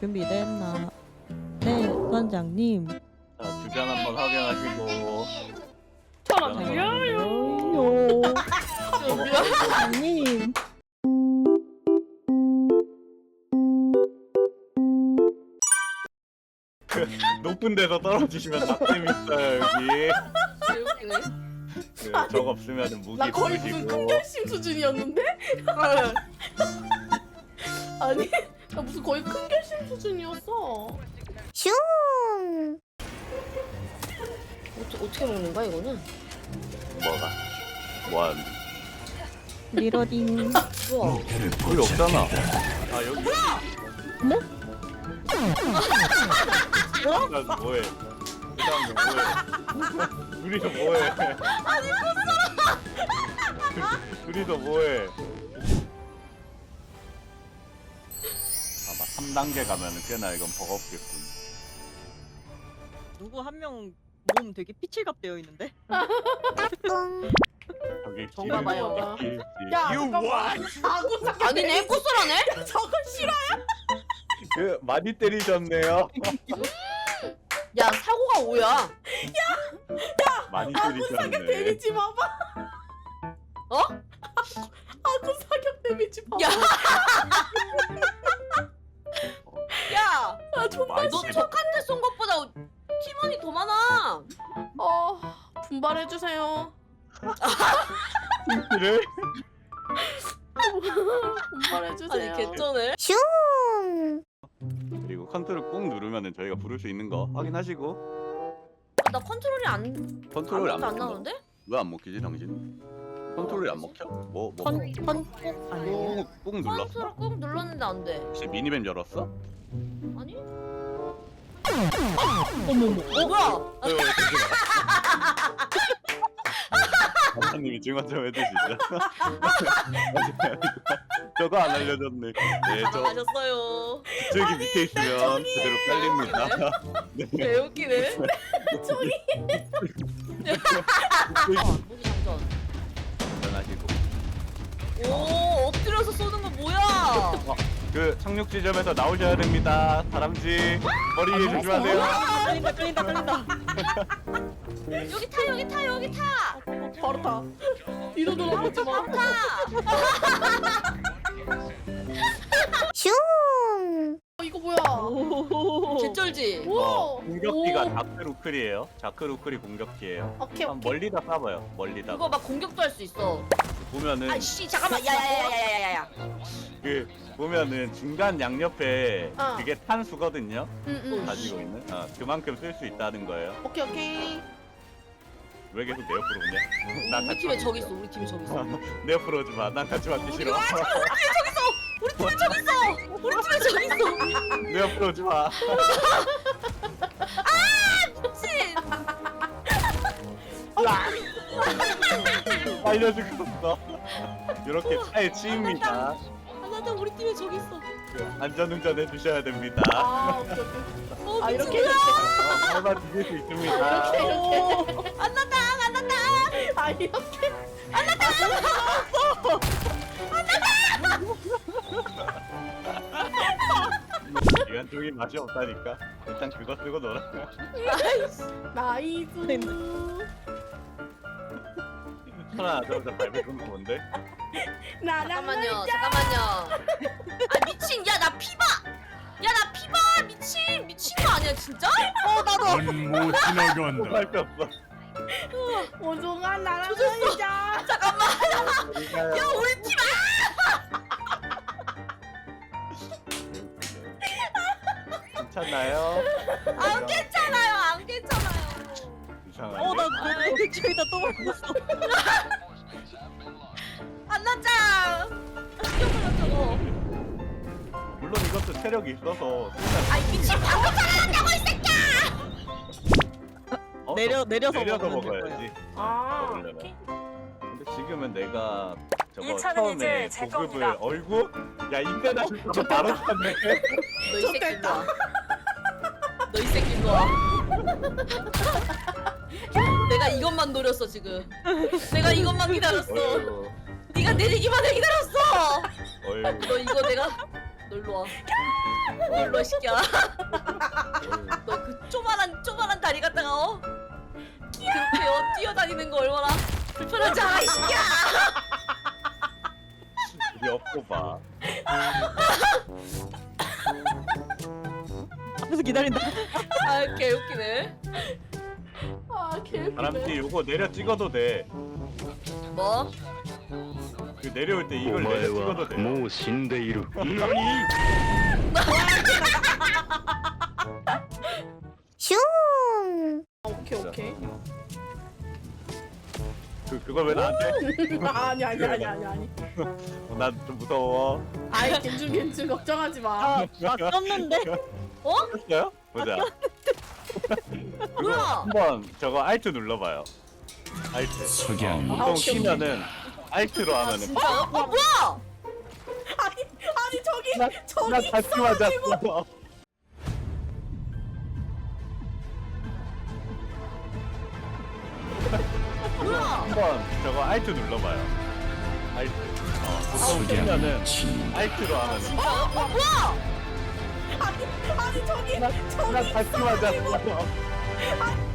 준비됐나? 네, 선장님. 자, 주변 한번 확인하시고. 저랑 야. 들려요. 요. 선장님. 높은 데서 떨어지시면 낙뎀 있어요, 여기. 그, 저거 없으면 무기 나 거의 무슨 부으시고. 큰결심 수준이었는데? 아니 나 무슨 거의 큰 결심 수준이었어. 어떻게, 어떻게 먹는 거야 이거는? 뭐가? 뭐야? 리로딩. 우와. 거기 없잖아. 아, 여기. 뭐? 나 뭐해? 그 사람들 뭐해? 둘이서 뭐해? 아니, 둘이서 뭐해? 3단계 가면은 꽤나 이건 버겁겠군. 누구 한 명 몸 되게 피칠갑 되어 있는데? 저기 정말 많이. 길지. 야 You 잠깐만. what? 아구 잠깐. 아니네 꽃소라네? 저거 싫어. 그 많이 때리셨네요. 야 사고가 오야. 많이 아구 사격 때리셨네. 데미지 봐봐. 어? 아구 사격 데미지 봐봐. 야. 야. 그래? 분발해 주세요. 아니 개쩌네. 그리고 컨트롤 꾹 누르면은 저희가 부를 수 있는 거 확인하시고 나 컨트롤이 안 컨트롤이 안안 먹힌다. 나오는데? 왜안 먹히지 당신? 컨트롤이 안 먹혀? 뭐? 뭐? 펀, 펀꼭 아니에요? 꾹, 꾹 눌렀어? 컨트롤 꾹 눌렀는데 안 돼. 혹시 미니맵 열었어? 아니? 어머머. 어 뭐야? 네, 감독님이 증언 좀 해주시죠. 저거 안 알려줬네. 네, 저 하셨어요. 저기 밑에 있으면 그대로 깔립니다. 네. 개 웃기네. 저기 무기 그 착륙 지점에서 나오셔야 됩니다. 다람쥐 머리 조심하세요. 끌린다 끌린다 끌린다 여기 타 여기 타 여기 타. 바로 타. 뒤로 돌아보지 마. 어, 이거 뭐야? 개쩔지. 어, 오. 공격기가 오. 자크 루클이에요. 자크 루클이 공격기예요. 오케이 한 오케이. 멀리다 쏴봐요. 멀리다. 그거 막 공격도 할 수 있어. 보면은 아씨 잠깐만 야야야야야야야. 그 보면은 중간 양옆에 어. 그게 탄수거든요. 응 응. 가지고 있는. 어, 그만큼 쓸 수 있다는 거예요. 오케이 오케이. 왜 계속 내 옆으로 오냐? 난 우리 같이 팀에 저기 싫어. 있어. 우리 팀에 저기 있어. 내 옆으로 오지 마. 난 같이 맞기 싫어. 우리 팀에 저기 있어. 우리 팀에 저기 있어. 내 옆으로 오지 마. 미친. 알려줄 거 없어. 이렇게 차에 치입니다. 하나도 우리 팀에 저기 있어. 안전운전 해주셔야 됩니다. 아 오케이 오케이. 어, 아 이렇게 미친아. 이렇게. 얼마 뒤질 수 있습니다. 아, 이렇게 이렇게. 안 난다 안 난다. 아 이렇게. 이건 쪽이 맛이 없다니까. 일단 그거 쓰고 놀아. 나이스. 하나, 둘, 셋, 밟은 건 뭔데? 나랑 잠깐만요 잠깐만요. 아 미친 야 나 피봐. 야 나 피봐 미친 미친 거 아니야 진짜? 어 나도. 못 지나간다. 할게 없어. 오종아 나랑. 놀자. 잠깐만. 야 우리 팀 괜찮나요? 안 괜찮아요 안 괜찮아요. 이상한데? 어나 내 대추에다 또 밟았어 저거. 물론 이것도 체력이 있어서 아이 미친 방금 살아났다고 이 새끼야. 어, 내려 내려서 내려서 먹으면 될 거야. 먹어야지. 아. 먹으려면. 근데 지금은 내가 저거 이 차는 처음에 이제 제 보급을 겁니다. 얼굴 야 인베다 줄거 바로 샀네. 너이 새끼 일로 와. 너이 새끼 일로 와. 내가 이것만 노렸어 지금. 내가 이것만 기다렸어. 어휴, 네가 내리기만 해 기다렸어. 어휴. 너 이거 내가 너 일로 와. 이 새끼야. 너그 쪼만한, 쪼만한 다리 갖다가, 어? 그렇게 어, 뛰어다니는 거 얼마나 불편하지 않아, 이 새끼야! 엿보 봐. 앞에서 기다린다. 아, 개 웃기네. 아 개웃기네. 다람쥐 요거 내려 찍어도 돼. 뭐? 그 내려올 때 お 이걸 前 내려 は 찍어도 돼. もう死んでいる何 오케이 오케이. 그 그걸 왜 나한테? 아니 아니 아니 아니 아니. 난 좀 무서워. 아이 괜찮 괜찮 걱정하지 마. 아, 나 꼈는데? 했어요? 보자. 뭐야? 한번 저거 알트 눌러봐요. 알트. 석양 아, 보통 오케이, 키면은 알트로 아, 하면은 진짜? 어, 뭐야? 아니 아니 저기 나 저기 다시 맞았어. 뭐야? 한번 저거 알트 눌러봐요. 알트. 어, 보통 키면은 알트로 하면은 진짜? 어, 뭐야? 아니 아니 저기 나 저기 다시 맞았어.